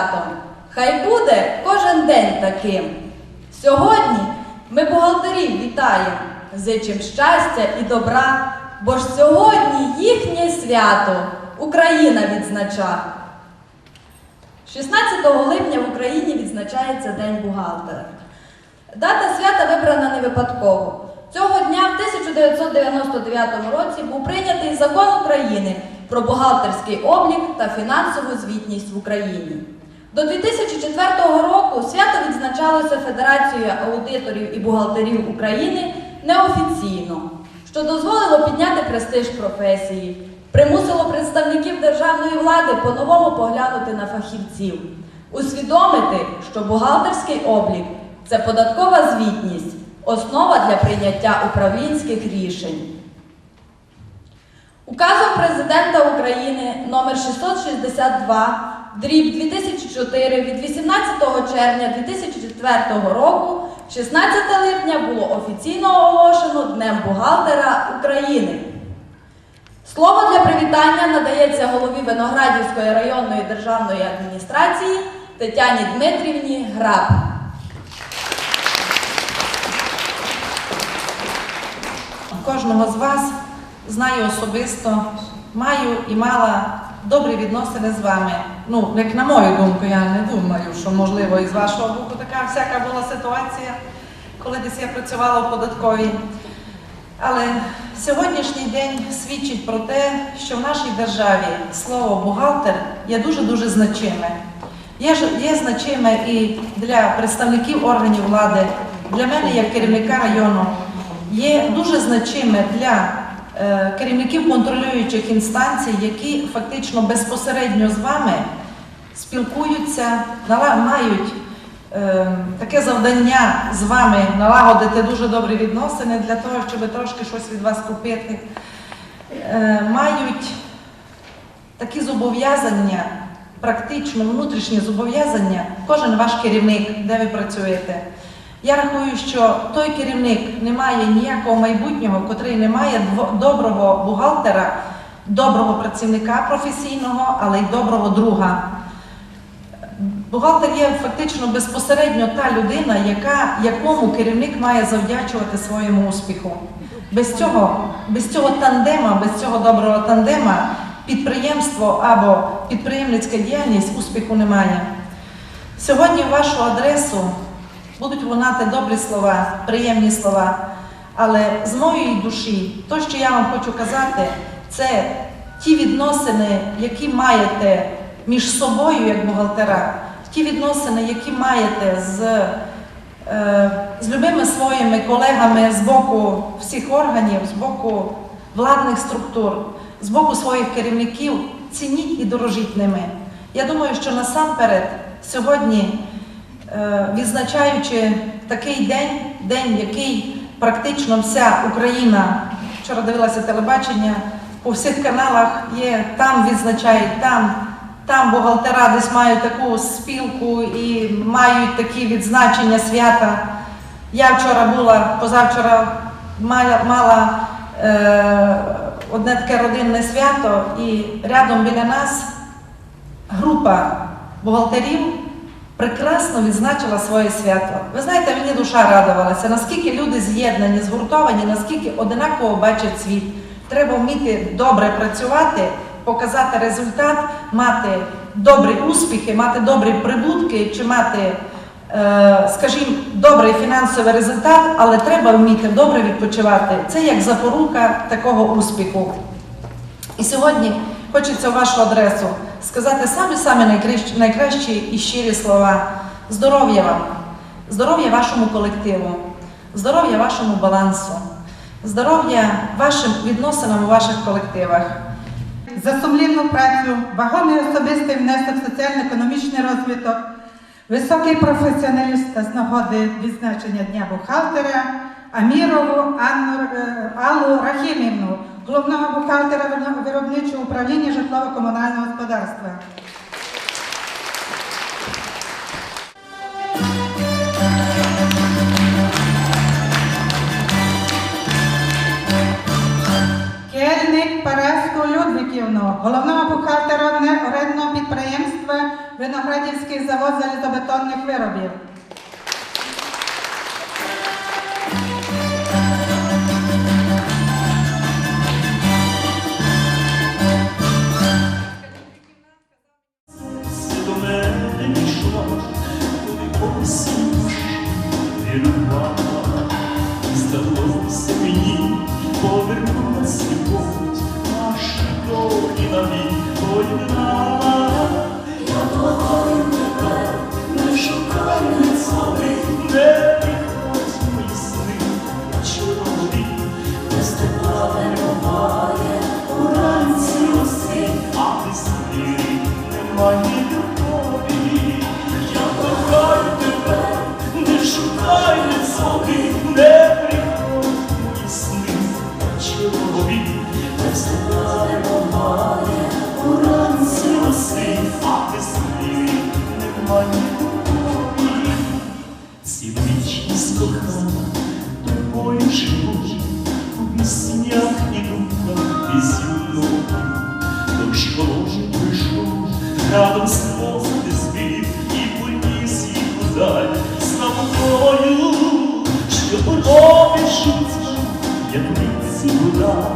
святом. Хай буде кожен день таким. Сьогодні ми бухгалтерів вітаємо, зичим щастя і добра, бо ж сьогодні їхнє свято Україна відзнача. 16 липня в Україні відзначається День бухгалтера. Дата свята вибрана не випадково. Цього дня в 1999 році був прийнятий закон України про бухгалтерський облік та фінансову звітність в Україні. До 2004 року свято відзначалося Федерацією аудиторів і бухгалтерів України неофіційно, що дозволило підняти престиж професії, примусило представників державної влади по-новому поглянути на фахівців, усвідомити, що бухгалтерський облік це податкова звітність, основа для прийняття управлінських рішень. Указом Президента України номер 662 дріб 2004 від 18 червня 2004 року 16 липня було офіційно оголошено Днем бухгалтера України. Слово для привітання надається голові Виноградівської районної державної адміністрації Тетяні Дмитрівні Граб. Кожного з вас знаю особисто, маю і мала добрі відносини з вами. Ну, як на мою думку, я не думаю, що можливо і з вашого боку така всяка була ситуація, коли десь я працювала в податковій. Але сьогоднішній день свідчить про те, що в нашій державі слово бухгалтер є дуже-дуже значиме. Є, є значиме і для представників органів влади, для мене як керівника району, є дуже значиме для керівників контролюючих інстанцій, які фактично безпосередньо з вами спілкуються, мають е, таке завдання з вами налагодити дуже добрі відносини для того, щоб трошки щось від вас купити, е, мають такі зобов'язання, практично внутрішні зобов'язання, кожен ваш керівник, де ви працюєте. Я рахую, що той керівник не має ніякого майбутнього, котрий не має доброго бухгалтера, доброго працівника професійного, але й доброго друга. Бухгалтер є фактично безпосередньо та людина, яка, якому керівник має завдячувати своєму успіху. Без цього, без цього тандема, без цього доброго тандема підприємство або підприємницька діяльність успіху немає. Сьогодні вашу адресу будуть лунати добрі слова, приємні слова, але з моєї душі, то, що я вам хочу казати, це ті відносини, які маєте між собою як бухгалтера, ті відносини, які маєте з, е, з любими своїми колегами з боку всіх органів, з боку владних структур, з боку своїх керівників, цініть і дорожіть ними. Я думаю, що насамперед сьогодні, відзначаючи такий день, день, який практично вся Україна, вчора дивилася телебачення, по всіх каналах є, там відзначають, там, там бухгалтера десь мають таку спілку і мають такі відзначення свята. Я вчора була, позавчора мала, мала е, одне таке родинне свято, і рядом біля нас група бухгалтерів прекрасно відзначила своє свято. Ви знаєте, мені душа радувалася, наскільки люди з'єднані, згуртовані, наскільки одинаково бачать світ. Треба вміти добре працювати, показати результат, мати добрі успіхи, мати добрі прибутки чи мати, е, скажімо, добрий фінансовий результат, але треба вміти добре відпочивати. Це як запорука такого успіху. І сьогодні хочеться вашу адресу сказати самі-самі найкращі, найкращі і щирі слова. Здоров'я вам, здоров'я вашому колективу, здоров'я вашому балансу, здоров'я вашим відносинам у ваших колективах. за сумлінну працю, вагомий особистий внесок в соціально-економічний розвиток, високий професіоналіст та з нагоди відзначення Дня бухгалтера Амірову Анну, е, Аллу Рахімівну, головного бухгалтера виробничого управління житлово-комунального господарства. Керівник Параску Людвіківну, головного бухгалтера орендного підприємства Виноградівський завод залізобетонних виробів. Цілу вічність кохана, тобою живу, у піснях і думках безюмного. Дощ холодний прийшов, радом сльози збив і поніс їх удаль з тобою, що життя, як віці вода,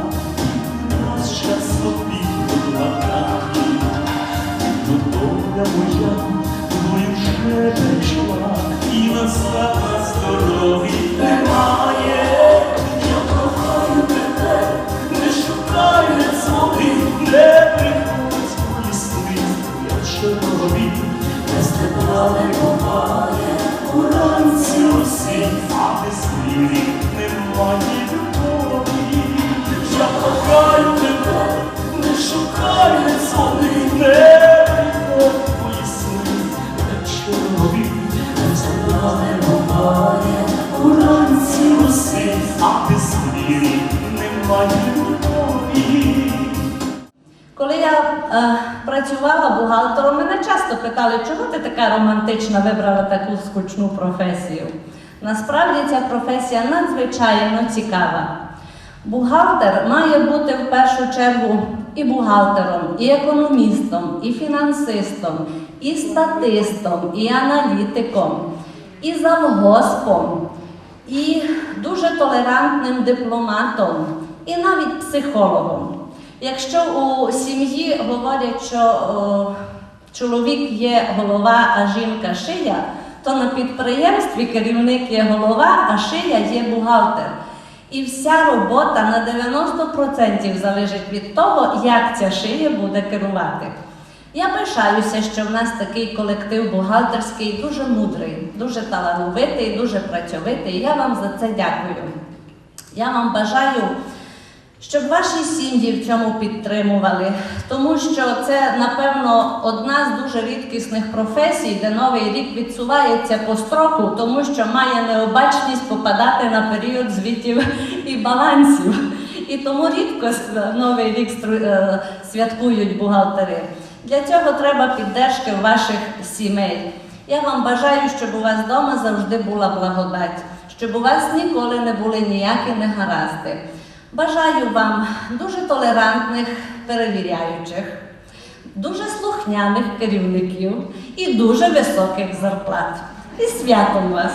Коли я е, працювала бухгалтером, мене часто питали, чого ти така романтична вибрала таку скучну професію. Насправді ця професія надзвичайно цікава. Бухгалтер має бути в першу чергу і бухгалтером, і економістом, і фінансистом, і статистом, і аналітиком, і завгоспом, і дуже толерантним дипломатом, і навіть психологом. Якщо у сім'ї говорять, що о, чоловік є голова, а жінка шия, то на підприємстві керівник є голова, а шия є бухгалтер. І вся робота на 90% залежить від того, як ця шия буде керувати. Я пишаюся, що в нас такий колектив бухгалтерський дуже мудрий, дуже талановитий, дуже працьовитий. Я вам за це дякую. Я вам бажаю, щоб ваші сім'ї в цьому підтримували, тому що це, напевно, одна з дуже рідкісних професій, де новий рік відсувається по строку, тому що має необачність попадати на період звітів і балансів. І тому рідко новий рік е, святкують бухгалтери. Для цього треба піддержки ваших сімей. Я вам бажаю, щоб у вас вдома завжди була благодать, щоб у вас ніколи не були ніякі негаразди. Бажаю вам дуже толерантних перевіряючих, дуже слухняних керівників і дуже високих зарплат. І святом вас!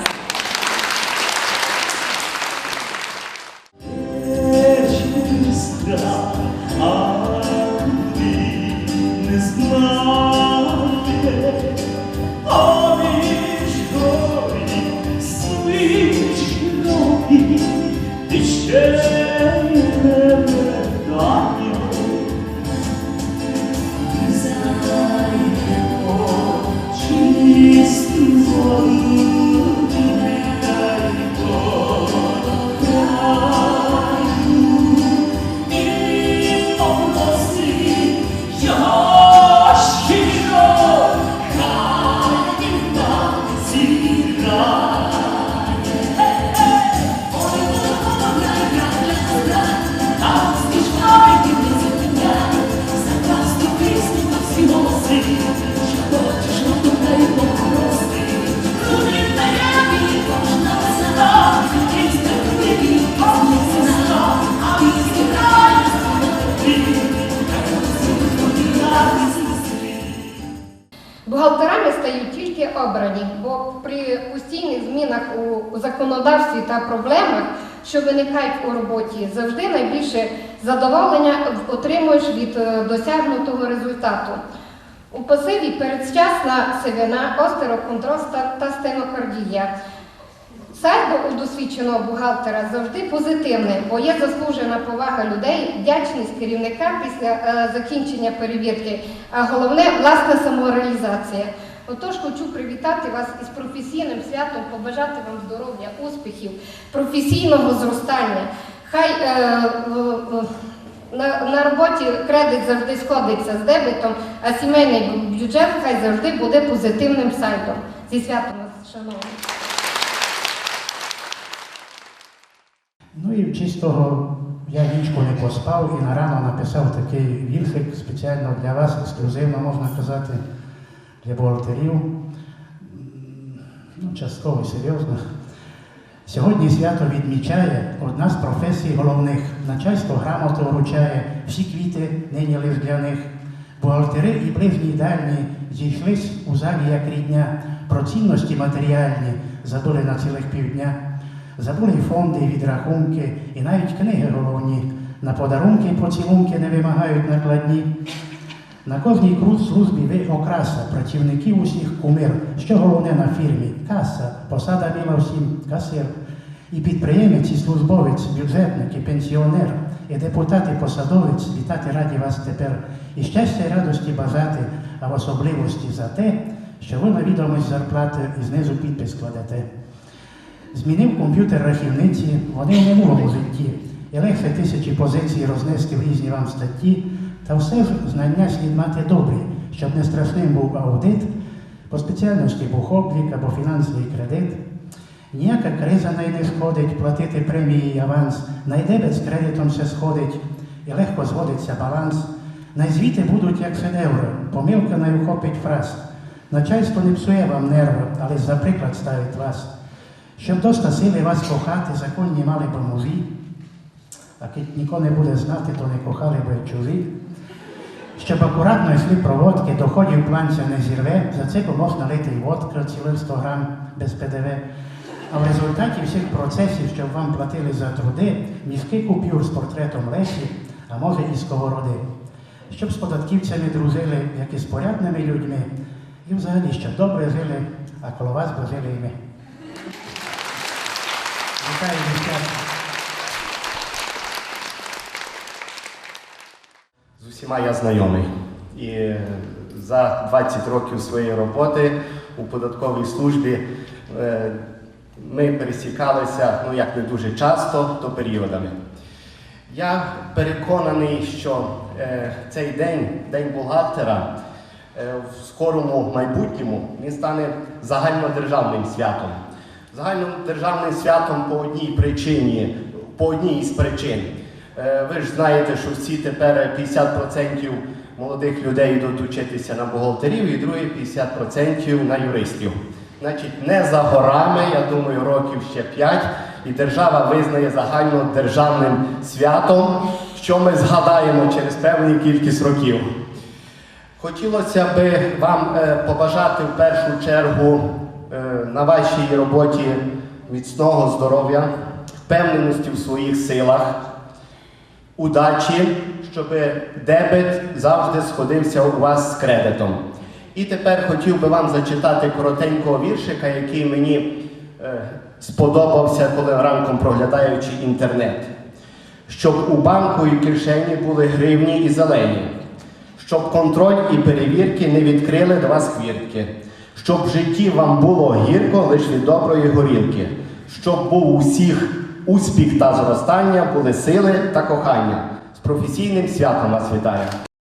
При постійних змінах у законодавстві та проблемах, що виникають у роботі, завжди найбільше задоволення отримуєш від е, досягнутого результату. У пасиві передчасна сивина, остерокондроз та, стенокардія. Сальдо у досвідченого бухгалтера завжди позитивне, бо є заслужена повага людей, вдячність керівника після е, закінчення перевірки, а головне власна самореалізація. Отож, хочу привітати вас із професійним святом, побажати вам здоров'я, успіхів, професійного зростання. Хай е, в- на, на роботі кредит завжди сходиться з дебетом, а сімейний бюджет хай завжди буде позитивним сальдом. Зі святом вас, шановні. Ну і в чистого я нічку не поспав і на рано написав такий віршик спеціально для вас, ексклюзивно можна казати, бухгалтерів. Ну, частково і серйозно. Сьогодні свято відмічає одна з професій головних. Начальство грамоту вручає, всі квіти нині лиш для них. Бухгалтери і ближні дальні зійшлись у залі як рідня, про цінності матеріальні забули на цілих півдня. Забули фонди, і відрахунки, і навіть книги головні. На подарунки й поцілунки не вимагають накладні. На кожній службі ви окраса, працівників усіх кумир. Що головне на фірмі? Каса, посада біла всім, касир. І підприємець, і службовець, бюджетник, і пенсіонер, і депутат, і посадовець, вітати раді вас тепер. І щастя і радості бажати, а в особливості за те, що ви на відомість зарплати і знизу підпис кладете. Змінив комп'ютер рахівниці, вони в минулому житті. І легше тисячі позицій рознести в різні вам статті, та все ж знання слід мати добрі, щоб не страшним був аудит, по спеціальності був облік або фінансовий кредит. Ніяка криза не сходить, платити премії і аванс, найдебет з кредитом все сходить, і легко зводиться баланс. Найзвіти будуть як шедеври, помилка не ухопить фраз. Начальство не псує вам нерви, але за приклад ставить вас. Щоб доста сили вас кохати, законні мали б мужі, а ніхто не буде знати, то не кохали б чужі. Щоб акуратно йшли проводки, доходів планця не зірве, за це б можна лити й водка цілих 100 грам без ПДВ. А в результаті всіх процесів, щоб вам платили за труди, мішки купюр з портретом Лесі, а може і сковороди. Щоб з податківцями дружили, як і з порядними людьми, і взагалі, щоб добре жили, а коло вас би жили і ми. Вітаю, дівчата. З усіма я знайомий. І за 20 років своєї роботи у податковій службі е, ми пересікалися ну як не дуже часто, то періодами. Я переконаний, що е, цей день, день бухгалтера, е, в скорому майбутньому він стане загальнодержавним святом. Загальнодержавним святом по одній причині, по одній із причин. Е, Ви ж знаєте, що всі тепер 50% молодих людей йдуть учитися на бухгалтерів, і другі 50% на юристів. Значить, не за горами, я думаю, років ще 5, і держава визнає загальнодержавним святом, що ми згадаємо через певну кількість років. Хотілося би вам е, побажати в першу чергу е, на вашій роботі міцного здоров'я, впевненості в своїх силах, удачі, щоб дебет завжди сходився у вас з кредитом. І тепер хотів би вам зачитати коротенького віршика, який мені е, сподобався, коли ранком проглядаючи інтернет. Щоб у банку і кишені були гривні і зелені, щоб контроль і перевірки не відкрили до вас хвіртки, щоб в житті вам було гірко лиш від доброї горілки, щоб був у всіх успіх та зростання, були сили та кохання. З професійним святом вас вітаю!